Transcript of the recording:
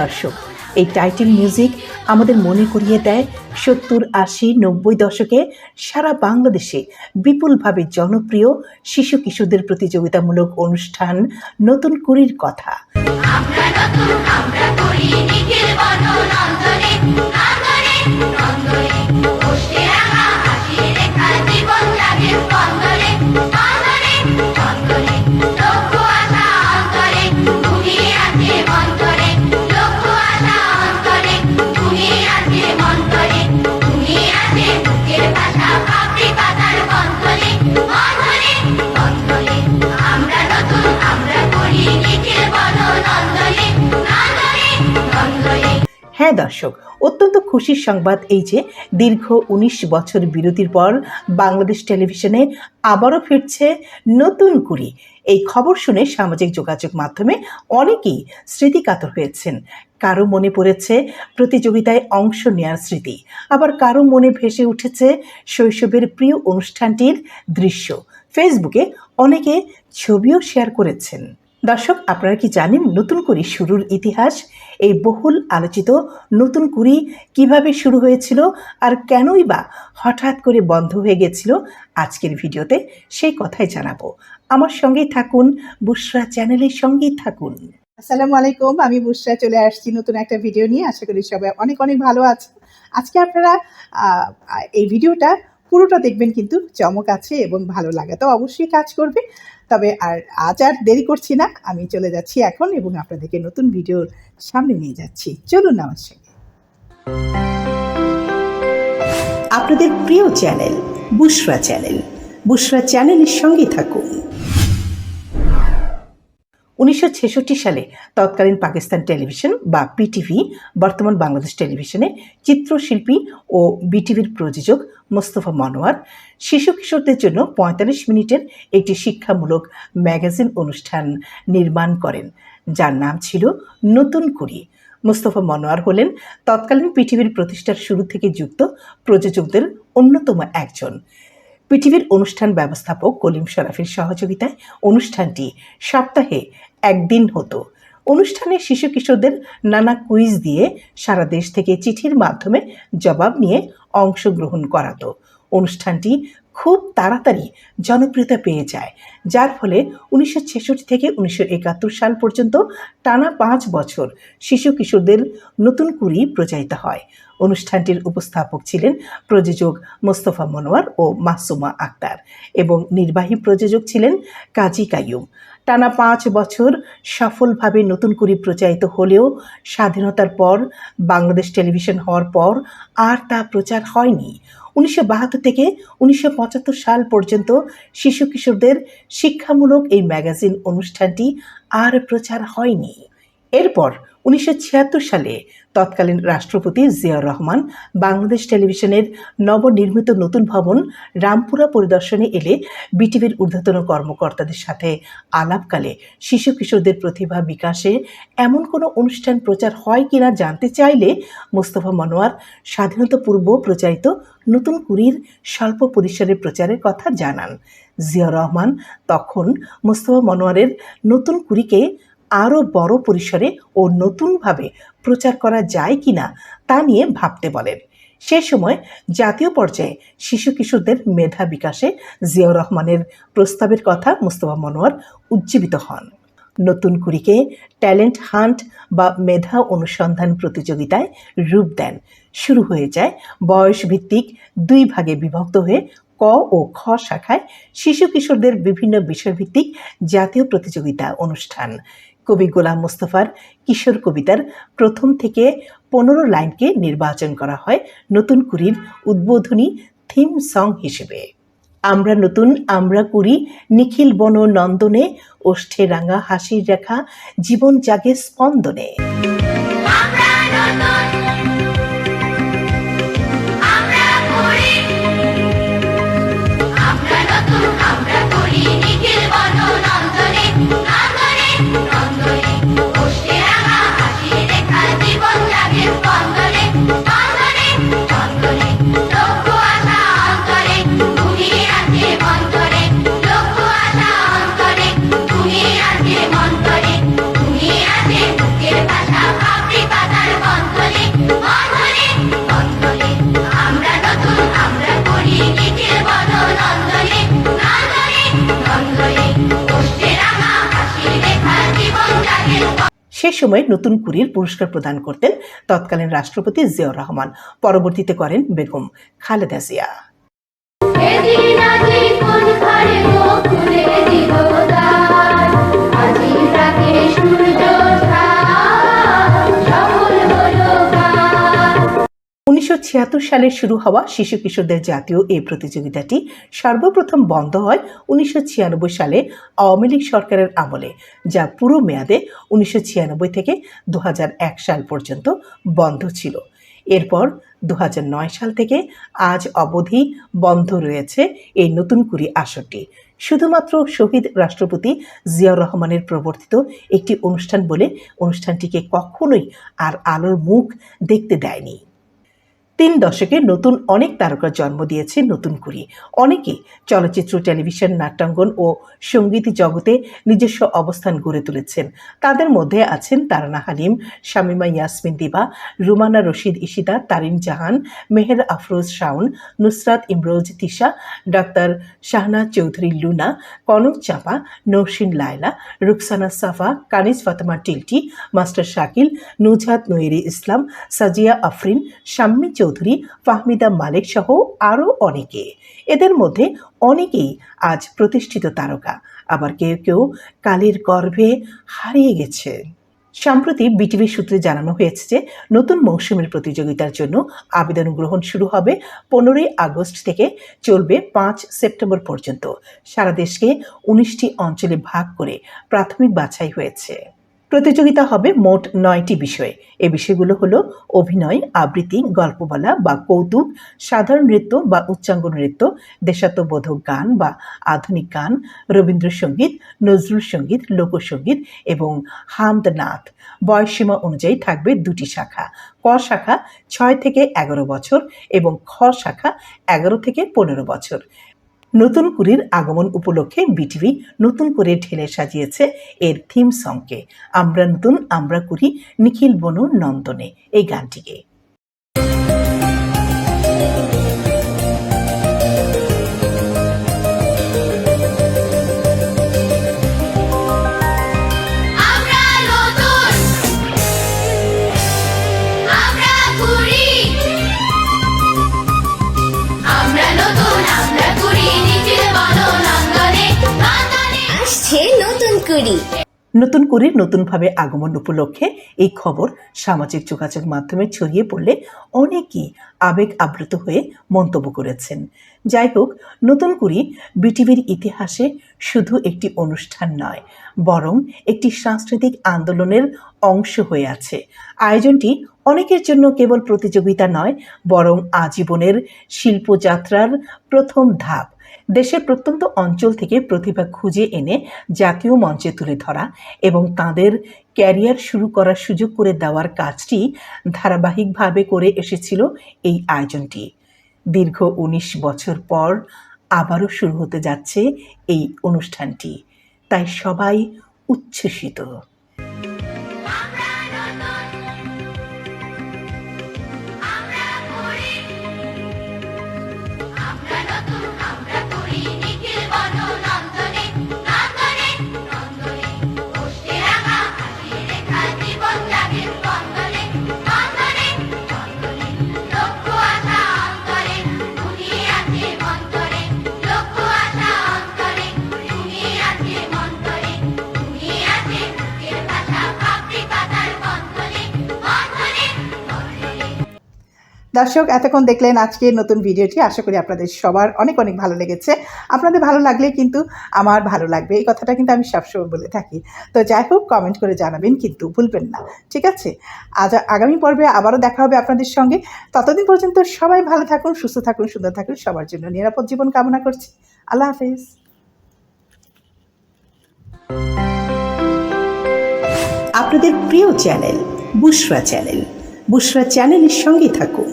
দর্শক। এই title music আমাদের মনে করিয়ে দেয় সত্তর আশি নব্বই দশকে সারা বাংলাদেশে বিপুলভাবে জনপ্রিয় শিশু কিশোরদের প্রতিযোগিতামূলক অনুষ্ঠান নতুন কুড়ির কথা। হ্যাঁ দর্শক, অত্যন্ত খুশির সংবাদ এই যে দীর্ঘ ১৯ বছর বিরতির পর বাংলাদেশ টেলিভিশনে আবারও ফিরছে নতুন কুড়ি। এই খবর শুনে সামাজিক যোগাযোগ মাধ্যমে অনেকেই স্মৃতিকাতর হয়েছেন। কারও মনে পড়েছে প্রতিযোগিতায় অংশ নেওয়ার স্মৃতি, আবার কারও মনে ভেসে উঠেছে শৈশবের প্রিয় অনুষ্ঠানটির দৃশ্য। ফেসবুকে অনেকে ছবিও শেয়ার করেছেন। দর্শক, আপনারা কি জানেন নতুন কুড়ি শুরুর ইতিহাস? এই বহুল আলোচিত নতুন কুড়ি কীভাবে শুরু হয়েছিল আর কেনই বা হঠাৎ করে বন্ধ হয়ে গেছিল আজকের ভিডিওতে সেই কথাই জানাব। আমার সঙ্গেই থাকুন, বুসরা চ্যানেলের সঙ্গেই থাকুন। আসসালামু আলাইকুম, আমি বুসরা চলে আসছি নতুন একটা ভিডিও নিয়ে। আশা করি সবাই অনেক অনেক ভালো আছে। আজকে আপনারা এই ভিডিওটা পুরোটা দেখবেন কিন্তু চমক আছে এবং ভালো লাগা তো অবশ্যই কাজ করবে। তবে আর আজ আর দেরি করছি না, আমি চলে যাচ্ছি এখন এবং আপনাদেরকে নতুন ভিডিওর সামনে নিয়ে যাচ্ছি। চলুন আমার সঙ্গে। আপনাদের প্রিয় চ্যানেল বুসরা চ্যানেল। বুসরা চ্যানেলের সঙ্গে থাকুন। উনিশশো ছেষট্টি সালে তৎকালীন পাকিস্তান টেলিভিশন বা পিটিভি, বর্তমান বাংলাদেশ টেলিভিশনে চিত্রশিল্পী ও বিটিভির প্রযোজক মোস্তফা মনোয়ার শিশু কিশোরদের জন্য পঁয়তাল্লিশ মিনিটের একটি শিক্ষামূলক ম্যাগাজিন অনুষ্ঠান নির্মাণ করেন, যার নাম ছিল নতুন কুড়ি। মোস্তফা মনোয়ার হলেন তৎকালীন পৃথিবীর প্রতিষ্ঠার শুরু থেকে যুক্ত প্রযোজকদের অন্যতম একজন। পৃথিবীর অনুষ্ঠান ব্যবস্থাপক কলিম শরাফের সহযোগিতায় অনুষ্ঠানটি সপ্তাহে একদিন হতো। অনুষ্ঠানে শিশু কিশোরদের নানা কুইজ দিয়ে সারা দেশ থেকে চিঠির মাধ্যমে জবাব নিয়ে অংশগ্রহণ করাতো। অনুষ্ঠানটি খুব তাড়াতাড়ি জনপ্রিয়তা পেয়ে যায়, যার ফলে উনিশশো ছেষট্টি থেকে উনিশশো একাত্তর সাল পর্যন্ত টানা পাঁচ বছর শিশু কিশোরদের নতুন কুড়ি প্রচারিত হয়। অনুষ্ঠানটির উপস্থাপক ছিলেন প্রযোজক মোস্তফা মনোয়ার ও মাসুমা আক্তার এবং নির্বাহী প্রযোজক ছিলেন কাজী কাইয়ুম। টানা পাঁচ বছর সফলভাবে নতুন করে প্রচারিত হলেও স্বাধীনতার পর, বাংলাদেশ টেলিভিশন হওয়ার পর আর তা প্রচার হয়নি। উনিশশো বাহাত্তর থেকে উনিশশো পঁচাত্তর সাল পর্যন্ত শিশু কিশোরদের শিক্ষামূলক এই ম্যাগাজিন অনুষ্ঠানটি আর প্রচার হয়নি। এরপর উনিশশো ছিয়াত্তর সালে তৎকালীন রাষ্ট্রপতি জিয়াউর রহমান বাংলাদেশ টেলিভিশনের নবনির্মিত নতুন ভবন রামপুরা পরিদর্শনে এলে বিটিভির ঊর্ধ্বতন কর্মকর্তাদের সাথে আলাপকালে শিশু কিশোরদের প্রতিভা বিকাশে এমন কোনো অনুষ্ঠান প্রচার হয় কিনা জানতে চাইলে মোস্তফা মনোয়ার স্বাধীনতা পূর্ব প্রচারিত নতুন কুড়ির স্বল্প পরিসরের প্রচারের কথা জানান। জিয়াউর রহমান তখন মোস্তফা মনোয়ারের নতুন কুড়িকে আরও বড় পরিসরে ও নতুনভাবে প্রচার করা যায় কিনা তা নিয়ে ভাবতে বলেন। সে সময় জাতীয় পর্যায়ে শিশু কিশোরদের মেধা বিকাশে জিয়াউর রহমানের প্রস্তাবের কথা মুস্তফা মনোয়ার উজ্জীবিত হন। নতুন কুড়িকে ট্যালেন্ট হান্ট বা মেধা অনুসন্ধান প্রতিযোগিতায় রূপ দেন। শুরু হয়ে যায় বয়স ভিত্তিক দুই ভাগে বিভক্ত হয়ে ক ও খ শাখায় শিশু কিশোরদের বিভিন্ন বিষয়ভিত্তিক জাতীয় প্রতিযোগিতা অনুষ্ঠান। কবি গোলাম মুস্তফার কিশোর কবিতার প্রথম থেকে পনেরো লাইনকে নির্বাচন করা হয় নতুন কুড়ির উদ্বোধনী থিম সং হিসেবে। আমরা নতুন, আমরা কুড়ি, নিখিল বন নন্দনে, ওষ্ঠে রাঙা হাসির রেখা, জীবন জাগে স্পন্দনে। আমরা নতুন সময় নতুন কুড়ির পুরস্কার প্রদান করতেন তৎকালীন রাষ্ট্রপতি জিয়াউর রহমান। পরবর্তীতে করেন বেগম খালেদা জিয়া। এদিন কোন দিব উনিশশো সালে শুরু হওয়া শিশু কিশোরদের জাতীয় এই প্রতিযোগিতাটি সর্বপ্রথম বন্ধ হয় উনিশশো ছিয়ানব্বই সালে আওয়ামী লীগ সরকারের আমলে, যা পুরো মেয়াদে উনিশশো ছিয়ানব্বই থেকে দু হাজার এক সাল পর্যন্ত বন্ধ ছিল। এরপর দু হাজার নয় সাল থেকে আজ অবধি বন্ধ রয়েছে এই নতুন কুড়ি আসরটি। শুধুমাত্র শহীদ রাষ্ট্রপতি জিয়াউর রহমানের প্রবর্তিত একটি অনুষ্ঠান বলে অনুষ্ঠানটিকে কখনোই আর আলোর মুখ দেখতে দেয়নি। তিন দশকে নতুন অনেক তারকার জন্ম দিয়েছে নতুন কুড়ি অনেকে চলচ্চিত্র, টেলিভিশন, নাট্যাঙ্গন ও সংগীত জগতে নিজস্ব অবস্থান গড়ে তুলেছেন। তাদের মধ্যে আছেন তারানা হালিম, শামিমা ইয়াসমিন দিবা, রুমানা রশিদ ইশিদা তারিন জাহান, মেহের আফরোজ শাওন, নুসরাত ইমরোজ তিশা, ডাক্তার শাহনা চৌধুরী লুনা, কনক চাপা নৌসিন লায়লা, রুকসানা সাফা, কানিজ ফাতেমা টিলটি, মাস্টার শাকিল, নুজহাত নৈরি ইসলাম, সাজিয়া আফরিন, শাম্মী চৌধুরী ফাহমিদা মালিক সহ আরও অনেকে। এদের মধ্যে অনেকেই আজ প্রতিষ্ঠিত তারকা। আবার কেউ কেউ কালের গর্ভে হারিয়ে গেছে। সম্প্রতি বিটিভি সূত্রে জানানো হয়েছে যে, নতুন মৌসুমের প্রতিযোগিতার জন্য আবেদন গ্রহণ শুরু হবে পনেরোই আগস্ট থেকে চলবে পাঁচ সেপ্টেম্বর পর্যন্ত। সারা দেশকে উনিশটি অঞ্চলে ভাগ করে প্রাথমিক বাছাই হয়েছে। প্রতিযোগিতা হবে মোট নয়টি বিষয়ে। এ বিষয়গুলো হলো অভিনয়, আবৃত্তি গল্প বলা বা কৌতুক, সাধারণ নৃত্য বা উচ্চাঙ্গ নৃত্য, দেশাত্মবোধক গান বা আধুনিক গান, রবীন্দ্রসঙ্গীত, নজরুল সংগীত, লোকসঙ্গীত এবং হামদ নাথ বয়সসীমা অনুযায়ী থাকবে দুটি শাখা। ক শাখা ছয় থেকে এগারো বছর এবং খ শাখা এগারো থেকে পনেরো বছর। নতুন কুড়ির আগমন উপলক্ষে বিটিভি নতুন করে ঢেলে সাজিয়েছে এর থিম সংকে আমরা নতুন, আমরা করি নিখিল, বনু, নন্দনে। এই গানটিকে। নতুন করে নতুনভাবে আগমন উপলক্ষে এই খবর সামাজিক যোগাযোগ মাধ্যমে ছড়িয়ে পড়লে অনেকেই আবেগ আপ্লুত হয়ে মন্তব্য করেছেন। যাই হোক, নতুন কুড়ি বিটিভির ইতিহাসে শুধু একটি অনুষ্ঠান নয়, বরং একটি সাংস্কৃতিক আন্দোলনের অংশ হয়ে আছে। আয়োজনটি অনেকের জন্য কেবল প্রতিযোগিতা নয়, বরং আজীবনের শিল্পযাত্রার প্রথম ধাপ। দেশের প্রত্যন্ত অঞ্চল থেকে প্রতিভা খুঁজে এনে জাতীয় মঞ্চে তুলে ধরা এবং তাদের ক্যারিয়ার শুরু করার সুযোগ করে দেওয়ার কাজটি ধারাবাহিকভাবে করে এসেছিল এই আয়োজনটি। দীর্ঘ উনিশ বছর পর আবারও শুরু হতে যাচ্ছে এই অনুষ্ঠানটি। তাই সবাই উচ্ছ্বসিত। দর্শক, এতক্ষণ দেখলেন আজকে নতুন ভিডিওটি। আশা করি আপনাদের সবার অনেক অনেক ভালো লেগেছে। আপনাদের ভালো লাগলে কিন্তু আমার ভালো লাগবে। এই কথাটা কিন্তু আমি সবসময় বলে থাকি। তো যাই হোক কমেন্ট করে জানাবেন কিন্তু ভুলবেন না। ঠিক আছে? আজ আগামী পর্বে আবারও দেখা হবে আপনাদের সঙ্গে। ততদিন পর্যন্ত সবাই ভালো থাকুন, সুস্থ থাকুন, সুন্দর থাকুন। সবার জন্য নিরাপদ জীবন কামনা করছি। আল্লাহ হাফেজ। আপনাদের প্রিয় চ্যানেল, বুশরা চ্যানেল। বুশরা চ্যানেলের সঙ্গে থাকুন।